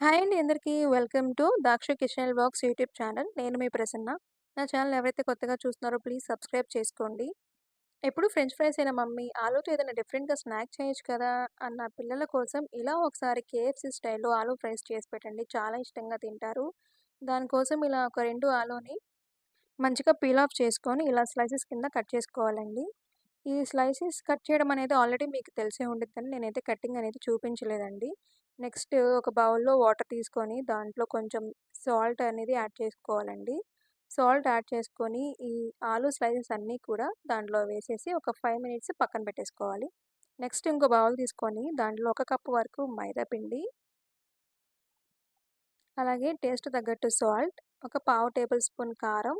Hi అండి అందరికీ. Welcome to దాక్ష కిషన్ బాక్స్ యూట్యూబ్ ఛానల్. నేను మీ ప్రసన్న. నా ఛానల్ ఎవరైతే కొత్తగా చూస్తున్నారో ప్లీజ్ సబ్స్క్రైబ్ చేసుకోండి. ఎప్పుడు ఫ్రెంచ్ ఫ్రైస్ అయిన మమ్మీ ఆలూతో ఏదైనా డిఫరెంట్‌గా స్నాక్ చేయొచ్చు కదా! అన్న పిల్లల కోసం ఇలా ఒకసారి కేఎఫ్‌సీ స్టైల్‌లో ఆలూ ఫ్రైస్ చేసి పెట్టండి. చాలా ఇష్టంగా తింటారు. దానికోసం ఇలా ఒక రెండు ఆలూని మంచిగా పీల్ ఆఫ్ చేసుకొని ఇలా స్లైసెస్ కింద కట్ చేసుకోవాలండి. ఈ స్లైసెస్ కట్ చేయడం అనేది ఆల్రెడీ మీకు తెలిసే ఉండిద్దని నేనైతే కటింగ్ అనేది చూపించలేదండి. నెక్స్ట్ ఒక బౌల్‌లో వాటర్ తీసుకొని దాంట్లో కొంచెం సాల్ట్ అనేది యాడ్ చేసుకోవాలండి. సాల్ట్ యాడ్ చేసుకొని ఈ ఆలూ స్లైసెస్ అన్నీ కూడా దాంట్లో వేసేసి ఒక ఫైవ్ మినిట్స్ పక్కన పెట్టేసుకోవాలి. నెక్స్ట్ ఇంకో బౌల్ తీసుకొని దాంట్లో ఒక కప్పు వరకు మైదా పిండి అలాగే టేస్ట్ తగ్గట్టు సాల్ట్, ఒక పావు టేబుల్ స్పూన్ కారం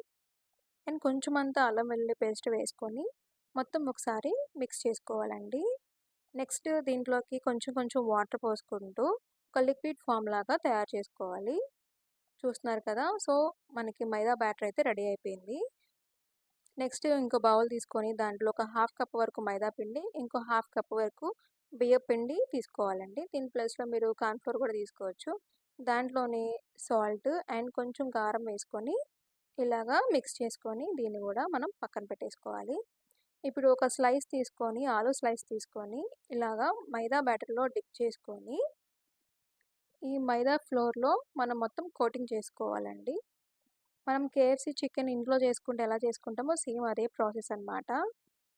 అండ్ అంతా అల్లం వెల్లుల్లి పేస్ట్ వేసుకొని మొత్తం ఒకసారి మిక్స్ చేసుకోవాలండి. నెక్స్ట్ దీంట్లోకి కొంచెం కొంచెం వాటర్ పోసుకుంటూ ఒక లిక్విడ్ ఫామ్ లాగా తయారు చేసుకోవాలి. చూస్తున్నారు కదా! సో, మనకి మైదా బ్యాటర్ అయితే రెడీ అయిపోయింది. నెక్స్ట్ ఇంకో బౌల్ తీసుకొని దాంట్లో ఒక హాఫ్ కప్ వరకు మైదా పిండి, ఇంకో హాఫ్ కప్ వరకు బియ్యపు పిండి తీసుకోవాలండి. దీని ప్లస్లో మీరు కార్న్ ఫ్లోర్ కూడా తీసుకోవచ్చు. దాంట్లోనే సాల్ట్ అండ్ కొంచెం కారం వేసుకొని ఇలాగా మిక్స్ చేసుకొని దీన్ని కూడా మనం పక్కన పెట్టేసుకోవాలి. ఇప్పుడు ఒక స్లైస్ తీసుకొని ఆలు స్లైస్ తీసుకొని ఇలాగా మైదా బ్యాటర్‌లో డిప్ చేసుకొని ఈ మైదా ఫ్లోర్‌లో మనం మొత్తం కోటింగ్ చేసుకోవాలండి. మనం కేఎఫ్సి చికెన్ ఇంట్లో చేసుకుంటే ఎలా చేసుకుంటామో సేమ్ అదే ప్రాసెస్ అనమాట.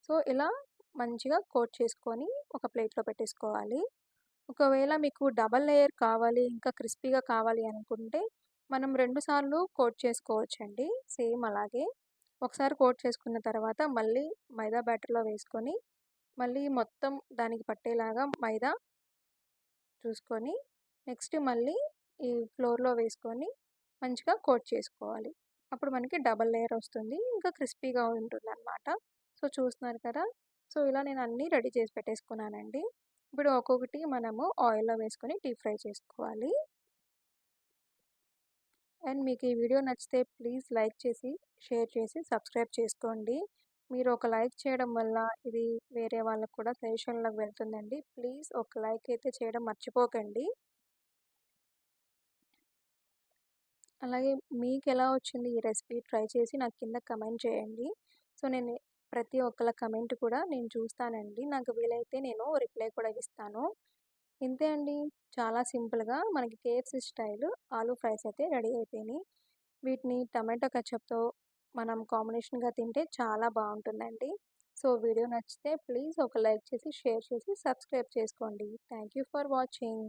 సో, ఇలా మంచిగా కోట్ చేసుకొని ఒక ప్లేట్‌లో పెట్టేసుకోవాలి. ఒకవేళ మీకు డబల్ లేయర్ కావాలి, ఇంకా క్రిస్పీగా కావాలి అనుకుంటే మనం 2 సార్లు కోట్ చేసుకోవచ్చండి. సేమ్ అలాగే. ఒకసారి కోట్ చేసుకున్న తర్వాత మళ్ళీ మైదా బ్యాటర్‌లో వేసుకొని మళ్ళీ మొత్తం దానికి పట్టేలాగా మైదా చూసుకొని నెక్స్ట్ మళ్ళీ ఈ ఫ్లోర్‌లో వేసుకొని మంచిగా కోట్ చేసుకోవాలి. అప్పుడు మనకి డబల్ లేయర్ వస్తుంది. ఇంకా క్రిస్పీగా ఉంటుంది అనమాట సో, చూస్తున్నారు కదా! సో, ఇలా నేను అన్నీ రెడీ చేసి పెట్టేసుకున్నానండి. ఇప్పుడు ఒక్కొక్కటి మనము ఆయిల్‌లో వేసుకొని డీప్ ఫ్రై చేసుకోవాలి. అండ్ మీకు ఈ వీడియో నచ్చితే ప్లీజ్ లైక్ చేసి, షేర్ చేసి, సబ్స్క్రైబ్ చేసుకోండి. మీరు ఒక లైక్ చేయడం వల్ల ఇది వేరే వాళ్ళకి కూడా సజెషన్లకు వెళ్తుందండి. ప్లీజ్ ఒక లైక్ అయితే చేయడం మర్చిపోకండి. అలాగే మీకు ఎలా వచ్చింది ఈ రెసిపీ ట్రై చేసి నాకు కింద కమెంట్ చేయండి. సో, నేను ప్రతి ఒక్కళ్ళ కమెంట్ కూడా నేను చూస్తానండి. నాకు వీలైతే నేను రిప్లై కూడా ఇస్తాను. ఇంతే అండి. చాలా సింపుల్‌గా మనకి కేఎఫ్సి స్టైల్ ఆలూ ఫ్రైస్ అయితే రెడీ అయిపోయినాయి. వీటిని టమాటో కచ్చప్తో మనం కాంబినేషన్‌గా తింటే చాలా బాగుంటుందండి సో, వీడియో నచ్చితే ప్లీజ్ ఒక లైక్ చేసి, షేర్ చేసి, సబ్స్క్రైబ్ చేసుకోండి. Thank you for watching.